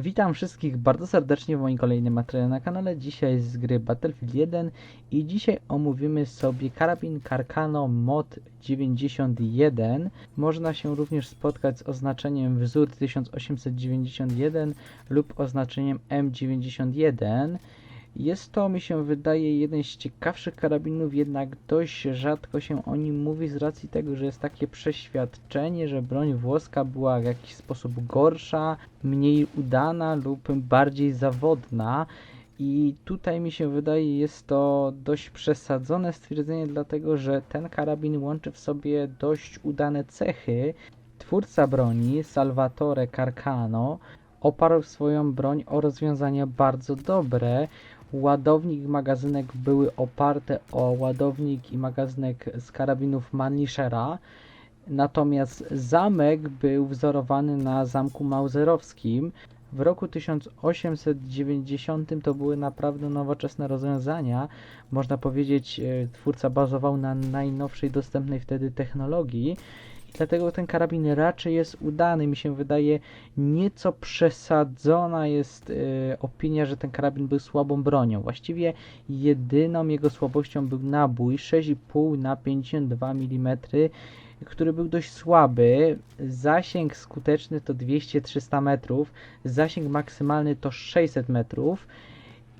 Witam wszystkich bardzo serdecznie w moim kolejnym materiale na kanale. Dzisiaj z gry Battlefield 1 i dzisiaj omówimy sobie karabin Carcano Mod 91. Można się również spotkać z oznaczeniem wzór 1891 lub oznaczeniem M91. Jest to, mi się wydaje, jeden z ciekawszych karabinów, jednak dość rzadko się o nim mówi z racji tego, że jest takie przeświadczenie, że broń włoska była w jakiś sposób gorsza, mniej udana lub bardziej zawodna. I tutaj mi się wydaje, jest to dość przesadzone stwierdzenie, dlatego że ten karabin łączy w sobie dość udane cechy. Twórca broni, Salvatore Carcano, oparł swoją broń o rozwiązania bardzo dobre. Ładownik i magazynek były oparte o ładownik i magazynek z karabinów Manlichera. Natomiast zamek był wzorowany na zamku mauserowskim. W roku 1890 to były naprawdę nowoczesne rozwiązania. Można powiedzieć, e, twórca bazował na najnowszej dostępnej wtedy technologii. Dlatego ten karabin raczej jest udany. Mi się wydaje, nieco przesadzona jest e, opinia, że ten karabin był słabą bronią. Właściwie jedyną jego słabością był nabój 6,5 na 52 mm który był dość słaby. Zasięg skuteczny to 200-300 metrów, zasięg maksymalny to 600 metrów.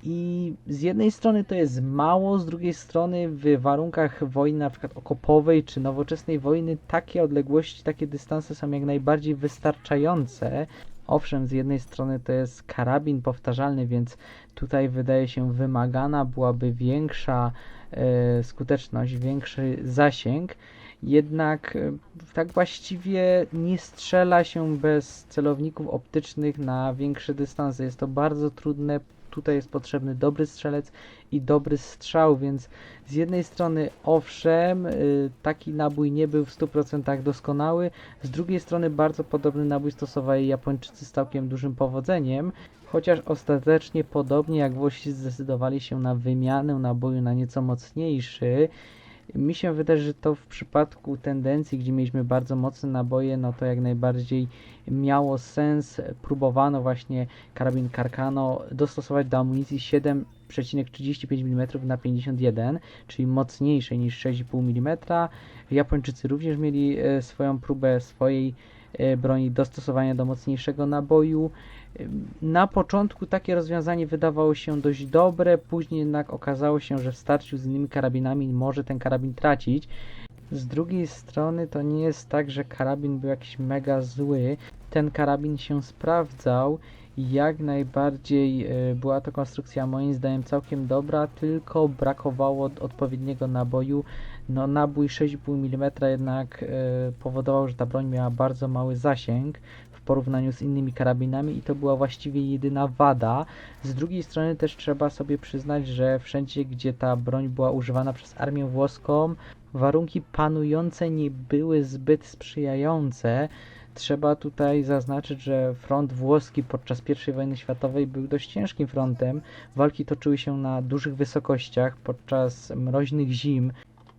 I z jednej strony to jest mało, z drugiej strony w warunkach wojny na przykład okopowej czy nowoczesnej wojny takie odległości, takie dystanse są jak najbardziej wystarczające. Owszem, z jednej strony to jest karabin powtarzalny, więc tutaj wydaje się wymagana byłaby większa e, skuteczność, większy zasięg. Jednak e, tak właściwie nie strzela się bez celowników optycznych na większe dystanse. Jest to bardzo trudne. Tutaj jest potrzebny dobry strzelec i dobry strzał, więc z jednej strony owszem, y, taki nabój nie był w 100% doskonały, z drugiej strony bardzo podobny nabój stosowali Japończycy z całkiem dużym powodzeniem, chociaż ostatecznie podobnie jak Włosi zdecydowali się na wymianę naboju na nieco mocniejszy. Mi się wydaje, że to w przypadku tendencji, gdzie mieliśmy bardzo mocne naboje, no to jak najbardziej miało sens. Próbowano właśnie karabin Carcano dostosować do amunicji 7,35 mm na 51, czyli mocniejszej niż 6,5 mm. Japończycy również mieli e, swoją próbę swojej broni dostosowania do mocniejszego naboju. Na początku takie rozwiązanie wydawało się dość dobre, później jednak okazało się, że w starciu z innymi karabinami może ten karabin tracić. Z drugiej strony to nie jest tak, że karabin był jakiś mega zły. Ten karabin się sprawdzał jak najbardziej e, była to konstrukcja moim zdaniem całkiem dobra, tylko brakowało odpowiedniego naboju. No nabój 6,5 mm jednak e, powodował, że ta broń miała bardzo mały zasięg w porównaniu z innymi karabinami i to była właściwie jedyna wada. Z drugiej strony też trzeba sobie przyznać, że wszędzie gdzie ta broń była używana przez armię włoską, warunki panujące nie były zbyt sprzyjające. Trzeba tutaj zaznaczyć, że front włoski podczas I wojny światowej był dość ciężkim frontem. Walki toczyły się na dużych wysokościach podczas mroźnych zim.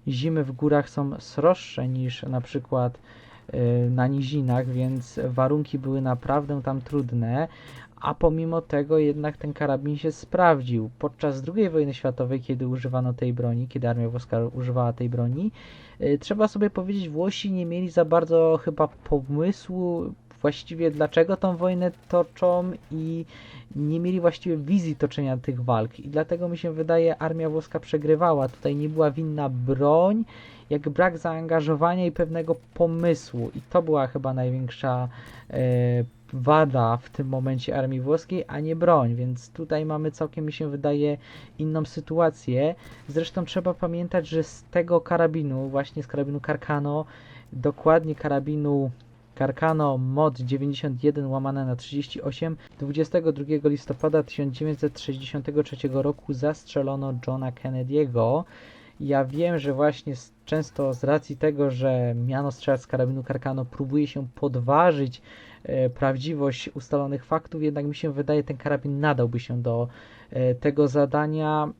Zimy w górach są sroższe niż na przykład y, na nizinach, więc warunki były naprawdę tam trudne, a pomimo tego jednak ten karabin się sprawdził. Podczas II wojny światowej, kiedy używano tej broni, kiedy armia włoska używała tej broni, yy, trzeba sobie powiedzieć, Włosi nie mieli za bardzo chyba pomysłu właściwie dlaczego tą wojnę toczą i nie mieli właściwie wizji toczenia tych walk i dlatego mi się wydaje armia włoska przegrywała. Tutaj nie była winna broń, jak brak zaangażowania i pewnego pomysłu i to była chyba największa e, wada w tym momencie armii włoskiej, a nie broń, więc tutaj mamy całkiem mi się wydaje inną sytuację. Zresztą trzeba pamiętać, że z tego karabinu, właśnie z karabinu Carcano, dokładnie karabinu Carcano Mod 91 łamane na 38 22 listopada 1963 roku zastrzelono Johna Kennedy'ego. Ja wiem, że właśnie z, często z racji tego, że miano strzelać z karabinu Carcano próbuje się podważyć e, prawdziwość ustalonych faktów, jednak mi się wydaje, ten karabin nadałby się do e, tego zadania.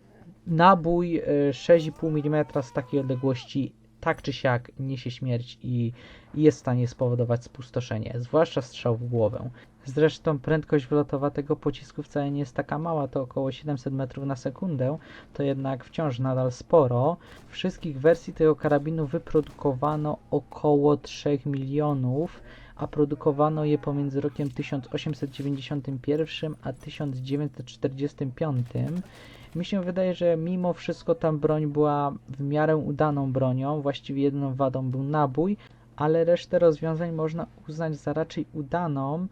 Nabój e, 6,5 mm z takiej odległości tak czy siak niesie śmierć i jest w stanie spowodować spustoszenie, zwłaszcza strzał w głowę. Zresztą prędkość wylotowa tego pocisku wcale nie jest taka mała, to około 700 metrów na sekundę, to jednak wciąż nadal sporo. Wszystkich wersji tego karabinu wyprodukowano około 3 milionów, a produkowano je pomiędzy rokiem 1891 a 1945. Mi się wydaje, że mimo wszystko ta broń była w miarę udaną bronią, właściwie jedyną wadą był nabój, ale resztę rozwiązań można uznać za raczej udaną.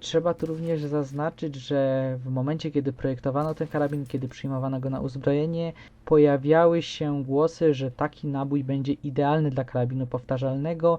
Trzeba tu również zaznaczyć, że w momencie, kiedy projektowano ten karabin, kiedy przyjmowano go na uzbrojenie, pojawiały się głosy, że taki nabój będzie idealny dla karabinu powtarzalnego.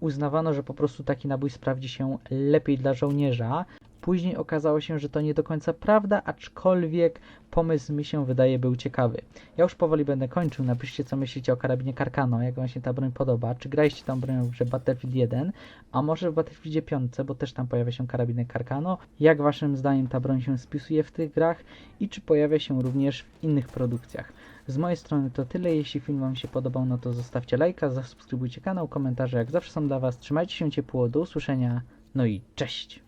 Uznawano, że po prostu taki nabój sprawdzi się lepiej dla żołnierza. Później okazało się, że to nie do końca prawda, aczkolwiek pomysł mi się wydaje był ciekawy. Ja już powoli będę kończył. Napiszcie, co myślicie o karabinie Karkano, jak wam się ta broń podoba. Czy graliście tą bronią w Battlefield 1, a może w Battlefieldzie 5, bo też tam pojawia się karabinek Karkano. Jak waszym zdaniem ta broń się spisuje w tych grach i czy pojawia się również w innych produkcjach? Z mojej strony to tyle. Jeśli film wam się podobał, no to zostawcie lajka, zasubskrybujcie kanał, komentarze jak zawsze są dla was. Trzymajcie się ciepło, do usłyszenia, no i cześć!